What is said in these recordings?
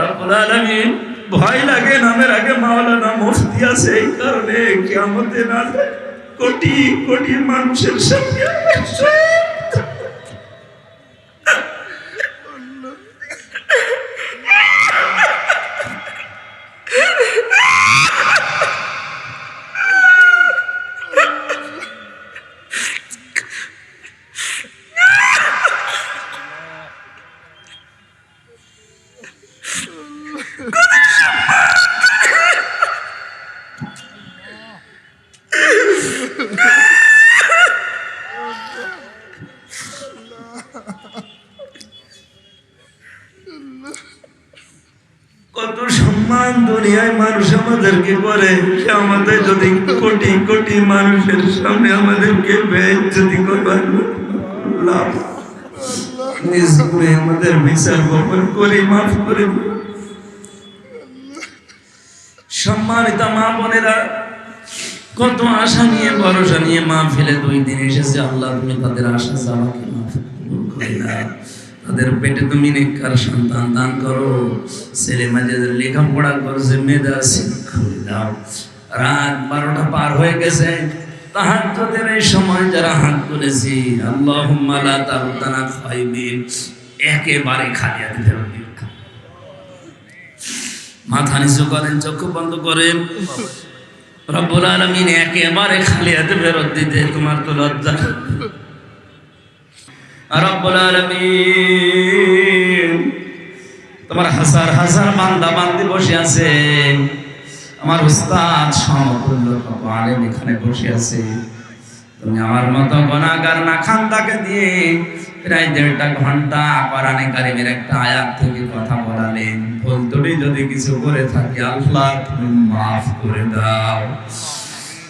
রব্বুল আলামিন, ভয় লাগে, নামের আগে মাওলানা মুফতি আছে, এই কারণে কিয়ামতে না। কোটি কোটি মানুষের সামনে সম্মান দুনিয়ায় মানুষ আমাদেরকে করে, সে আমাদের যদি কোটি কোটি মানুষের সামনে আমাদেরকে বেজ্জতি করবার লাভ আমাদের বিচার গোপন মাফ সম্মানিত মা বোনেরা আশা নিয়ে ফেলে দুই দিন এসেছে। আল্লাহ তুমি তাদের আশা যাওয়াকে মাফ করে তাদের পেটে তুমি নেককার সন্তান দান করো, ছেলে মাঝেদের লেখাপড়া মেধা শিক্ষা করে দাও। রাত বারোটা পার হয়ে গেছে। এই সময় যারা হাত আল্লাহুম্মা লা একেবারে খালি হাতে ফেরত মাথা নিচু করেন চক্ষু বন্ধ করেন। রব্বুল আলমিন একেবারে খালি হাতে ফেরত দিতে তোমার তো লজ্জা তোমার হাজার হাজার বান্দা বান্দি বসে আছে। আমার উস্তাদ সমতুল্য এখানে বসে আছে। তুমি আমার মতো গণাগার না খান তাকে দিয়ে প্রায় দেড়টা ঘণ্টা কোরআনে কারিমের একটা আয়াত থেকে কথা বলালেন ভুল যদি কিছু করে থাকি, আল্লাহ তুমি মাফ করে দাও।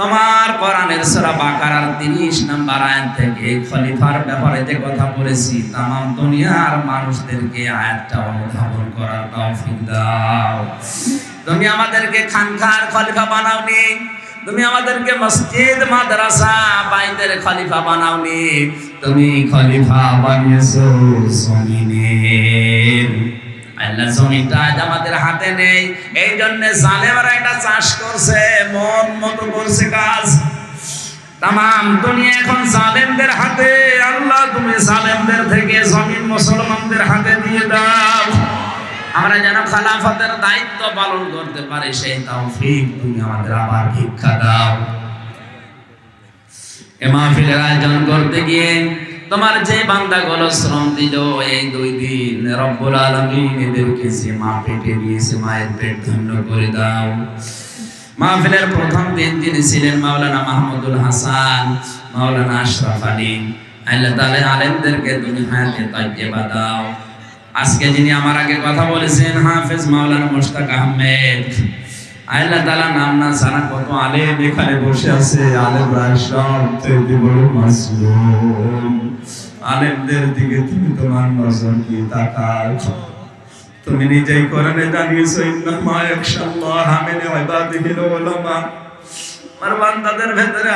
তোমার কোরআনের সূরা বাকারার 30 নাম্বার আয়াত থেকে খলিফার ব্যাপারে যে কথা বলেছি, তামাম দুনিয়ার মানুষদেরকে আয়াতটা অনুধাবন করার তৌফিক দাও। তুমি আমাদেরকে খানখার খলিফা বানাওনি, তুমি আমাদেরকে মসজিদ, মাদ্রাসা বাইদের খলিফা বানাওনি, তুমি খলিফা বানিয়েছো জমিনের আল্লাহ জমিটা আজ আমাদের হাতে নেই। এই জন্য জালেমারা এটা চাষ করছে মন মতো করছে কাজ। তাম দুনিয়া এখন জালেমদের হাতে। আল্লাহ, তুমি জালেমদের থেকে জমিন মুসলমানদের হাতে দিয়ে দাও। আমরা যেন খালাফতের দায়িত্ব পালন করতে পারি, সেই তৌফিক তুমি আমাদের আবার ভিক্ষা দাও। এ মাহফিলের আয়োজন করতে গিয়ে তোমার যে বান্দাগুলো শ্রম দিল এই দুই দিন, রব্বুল আলামিন এদেরকে যে মা পেটে দিয়েছে, মায়ের পেট ধন্য করে দাও। মাহফিলের প্রথম দিন তিনি ছিলেন মাওলানা মাহমুদুল হাসান, মাওলানা আশরাফ আলী। আল্লাহ তাআলা আলেমদেরকে তুমি হায়াতে তাইয়্যিবা দাও। আজকে যিনি আমার আগে কথা বলেছেন, হাফেজ মাওলানা মুশতাক আহমেদ। আল্লাহ তাআলা নাম না জানা কত আলেম এখানে বসে আছে। আলেমরা সব আলেমদের দিকে তুমি তোমার নজর তাকাও? তুমি নিজেই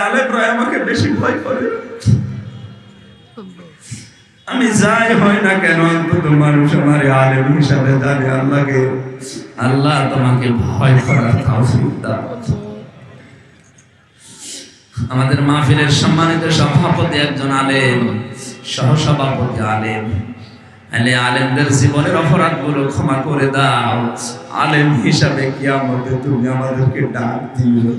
আলেমরা আমাকে বেশি ভয় করে। আমি যাই হয় না কেন, অন্তত মানুষ আলেম হিসাবে জানে আল্লাহকে। আল্লাহ তোমাকে ভয় করার আমাদের মাহফিলের সম্মানিত সভাপতি একজন আলেম, সহসভাপতি আলেম। আলে আলেমদের জীবনের ক্ষমা করে দাও। আলেম হিসাবে কি আমাদের তুমি আমাদেরকে ডাক দিও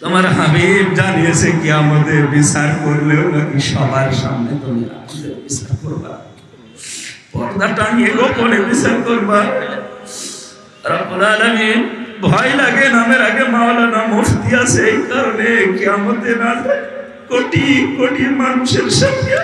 তোমার হাবিব জানিয়েছে কি আমাদের বিচার করলেও নাকি সবার সামনে তুমি বিচার করবা। পর্দা টাঙিয়ে গোপনে বিচার করবা রব্বুল আলামিন ভয় লাগে, নামের আগে মাওলানা মুফতি আছে, এই কারণে কিয়ামতে না। কোটি কোটি মানুষের সামনে